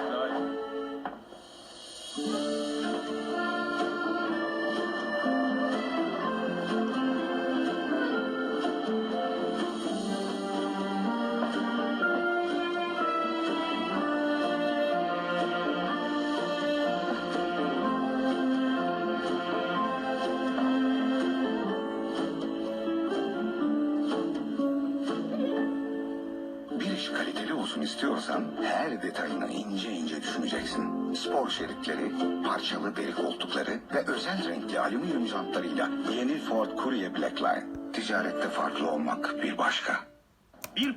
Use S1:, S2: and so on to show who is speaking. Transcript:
S1: No, iş kaliteli olsun istiyorsan her detayını ince ince düşüneceksin. Spor şeritleri, parçalı deri koltukları ve özel renkli alüminyum jantlarıyla yeni Ford Courier Blackline. Ticarette farklı olmak bir başka.